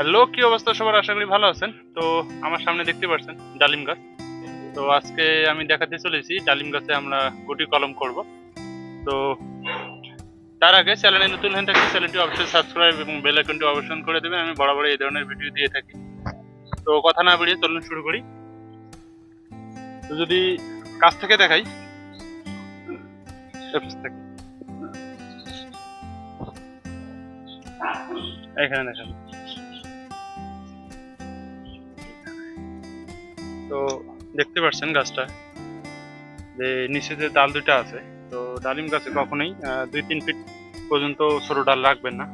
Hello, কি অবস্থা সবার? আশা করি ভালো আছেন। তো আমার সামনে দেখতে পাচ্ছেন ডালিম গাছ। তো আজকে আমি দেখাতে চলেছি, ডালিম গাছে আমরা গুটি কলম করব। তো তার আগে চ্যানেলে নতুন হয়ে থাকলে চ্যানেলটি অবশ্যই সাবস্ক্রাইব এবং বেল আইকনটি অবশ্যই করে দেবেন। আমি বরাবর এই ধরনের ভিডিও দিয়ে থাকি। তো কথা না বাড়িয়ে চলুন শুরু করি। তো যদি কাছ থেকে দেখাই এখানে দেখেন। তো দেখতে পাচ্ছেন গাছটা। যে নিচে যে ডাল দুইটা আছে, তো ডালিম গাছে কখনোই দুই তিন ফিট পর্যন্ত ছোট ডাল রাখবেন না।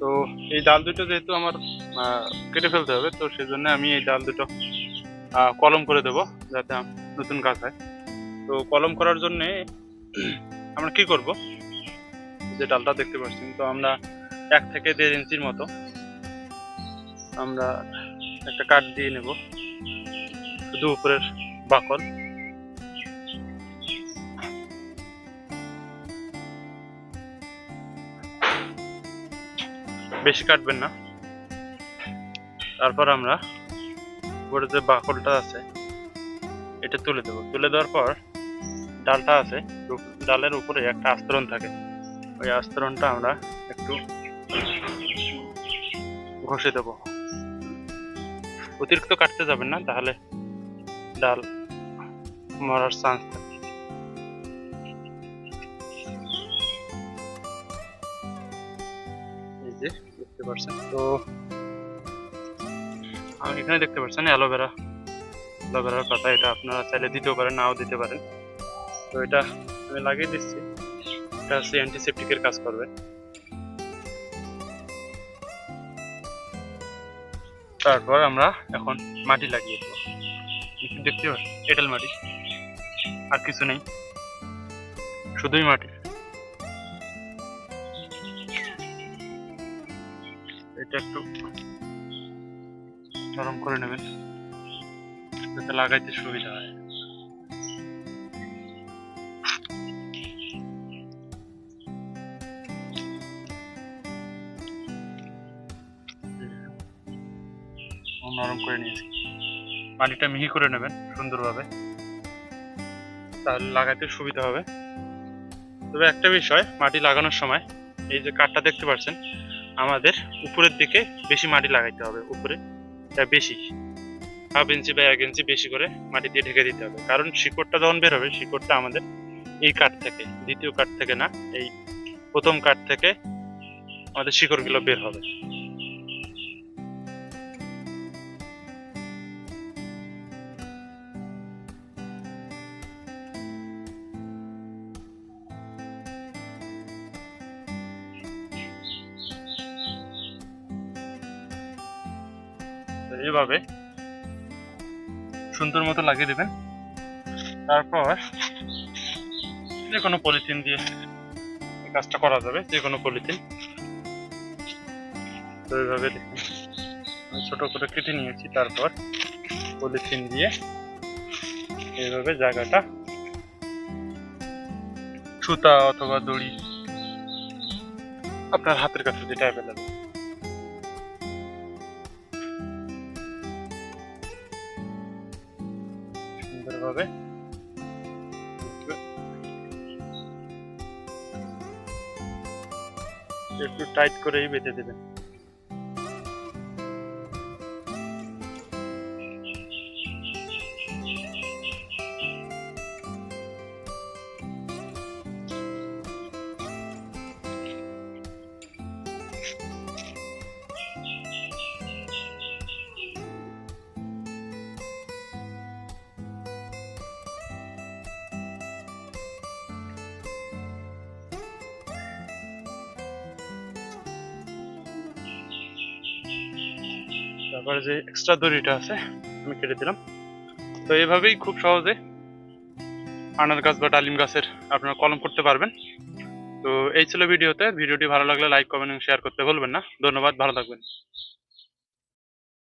তো এই ডাল দুটো যেহেতু আমার কেটে ফেলতে হবে, তো সেজন্য আমি এই ডাল দুটো কলম করে দেবো যাতে নতুন গাছ হয়। তো কলম করার জন্যে আমরা কি করব? যে ডালটা দেখতে পাচ্ছেন, তো আমরা এক থেকে দেড় ইঞ্চির মতো আমরা একটা কাঠ দিয়ে নেব। শুধু উপরের বাকল। বেশি কাটবেন না। তারপর আমরা উপরে যে বাকলটা আছে, এটা তুলে দেবো। তুলে দেওয়ার পর ডালটা আছে ডালের উপরে একটা আস্তরণ থাকে। ওই আস্তরণটা আমরা একটু ঘষে দেবো। অতিরিক্ত কাটতে যাবেন না, তাহলে ডাল মরার চান্স থাকে। এই যে, দেখতে পাচ্ছেন তো এখানে দেখতে পাচ্ছেন অ্যালোভেরা। অ্যালোভেরার পাতা, এটা আপনারা চাইলে দিতেও পারেন, নাও দিতে পারেন। তো এটা আমি লাগিয়ে দিচ্ছি। এটা হচ্ছে অ্যান্টিসেপটিকের কাজ করবে। তারপর আমরা এখন মাটি লাগিয়ে দেবো। দেখতে পাচ্ছি, এঁটেল মাটি। আর কিছু নেই, শুধুই মাটি। এটা একটু নরম করে নেবেন, যাতে লাগাইতে সুবিধা হয়। নরম করে নিয়েছি। মাটিটা মিহি করে নেবেন সুন্দরভাবে। তাহলে লাগাতে সুবিধা হবে। তবে একটা বিষয় মাটি লাগানোর সময় এই যে কাঠটা দেখতে পাচ্ছেন আমাদের উপরের দিকে বেশি মাটি লাগাইতে হবে উপরে বেশি। হাফ ইঞ্চি বা এক ইঞ্চি বেশি করে মাটি দিয়ে ঢেকে দিতে হবে। কারণ শিকড়টা যখন বের হবে শিকড়টা আমাদের এই কাঠ থেকে দ্বিতীয় কাঠ থেকে না এই প্রথম কাঠ থেকে আমাদের শিকড়গুলো বের হবে। তো এইভাবে সুন্দর মতো লাগিয়ে দেবেন। তারপর যে কোনো পলিথিন দিয়ে এই কাজটা করা যাবে, যে কোনো পলিথিন। তো এইভাবে দেখুন ছোট করে কেটে নিয়েছি, তারপর পলিথিন দিয়ে এইভাবে জায়গাটা সুতা অথবা দড়ি আপনার হাতের কাছে যেটা অ্যাভেলেবেল সুন্দরভাবে একটু টাইট করেই বেঁধে দেবেন। তারপরে যে এক্সট্রা দড়িটা আছে, আমি কেটে দিলাম। তো এইভাবেই খুব সহজে আনার গাছ বা ডালিম গাছের আপনারা কলম করতে পারবেন। তো এই ছিল ভিডিওতে। ভিডিওটি ভালো লাগলে লাইক কমেন্ট এবং শেয়ার করতে ভুলবেন না। ধন্যবাদ, ভালো থাকবেন।